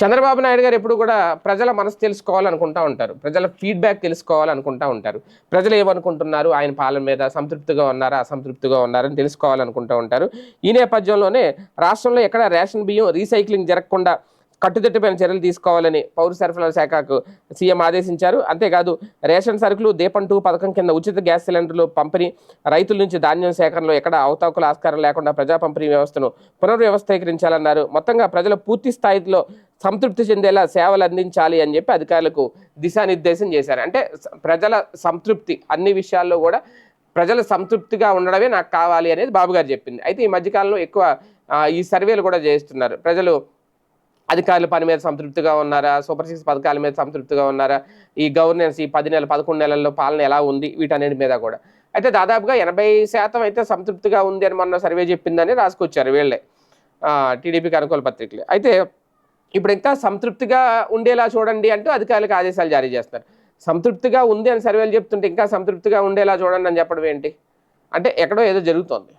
చంద్రబాబు నాయుడు గారు ఎప్పుడు కూడా ప్రజల మనసు తెలుసుకోవాలనుకుంటా ఉంటారు. ప్రజల ఫీడ్బ్యాక్ తెలుసుకోవాలనుకుంటా ఉంటారు. ప్రజలు ఏమనుకుంటున్నారు? ఆయన పాలన మీద సంతృప్తిగా ఉన్నారా? అసంతృప్తిగా ఉన్నారని తెలుసుకోవాలనుకుంటూ ఉంటారు. ఈ నేపథ్యంలోనే రాష్ట్రంలో ఎక్కడ రేషన్ బియ్యం రీసైక్లింగ్ జరగకుండా కట్టుదిట్టమైన చర్యలు తీసుకోవాలని పౌర సరఫరాల శాఖకు సీఎం ఆదేశించారు. అంతేకాదు రేషన్ సరుకులు దీపం టూ పథకం కింద ఉచిత గ్యాస్ సిలిండర్లు పంపిణీ రైతుల నుంచి ధాన్యం సేకరణలో ఎక్కడ అవతాకుల ఆస్కారం లేకుండా ప్రజా పంపిణీ వ్యవస్థను పునర్వ్యవస్థీకరించాలన్నారు. మొత్తంగా ప్రజలు పూర్తి స్థాయిలో సంతృప్తి చెందేలా సేవలు అందించాలి అని చెప్పి అధికారులకు దిశానిర్దేశం చేశారు. అంటే ప్రజల సంతృప్తి అన్ని విషయాల్లో కూడా ప్రజలు సంతృప్తిగా ఉండడమే నాకు కావాలి అనేది బాబు గారు చెప్పింది. అయితే ఈ మధ్యకాలంలో ఎక్కువ ఈ సర్వేలు కూడా చేస్తున్నారు. ప్రజలు అధికారుల పని మీద సంతృప్తిగా ఉన్నారా? సూపర్ సిక్స్ పథకాల మీద సంతృప్తిగా ఉన్నారా? ఈ గవర్నెన్స్ ఈ పది నెలల పదకొండు నెలల్లో పాలన ఎలా ఉంది? వీటన్నిటి మీద కూడా. అయితే దాదాపుగా ఎనభై శాతం అయితే సంతృప్తిగా ఉంది అని మొన్న సర్వే చెప్పిందని రాసుకొచ్చారు వీళ్ళే. టీడీపీకి అనుకూల పత్రికలు. అయితే ఇప్పుడు ఇంకా సంతృప్తిగా ఉండేలా చూడండి అంటూ అధికారులకు ఆదేశాలు జారీ చేస్తారు సంతృప్తిగా ఉంది అని సర్వేలు చెప్తుంటే ఇంకా సంతృప్తిగా ఉండేలా చూడండి అని చెప్పడం ఏంటి? అంటే ఎక్కడో ఏదో జరుగుతోంది.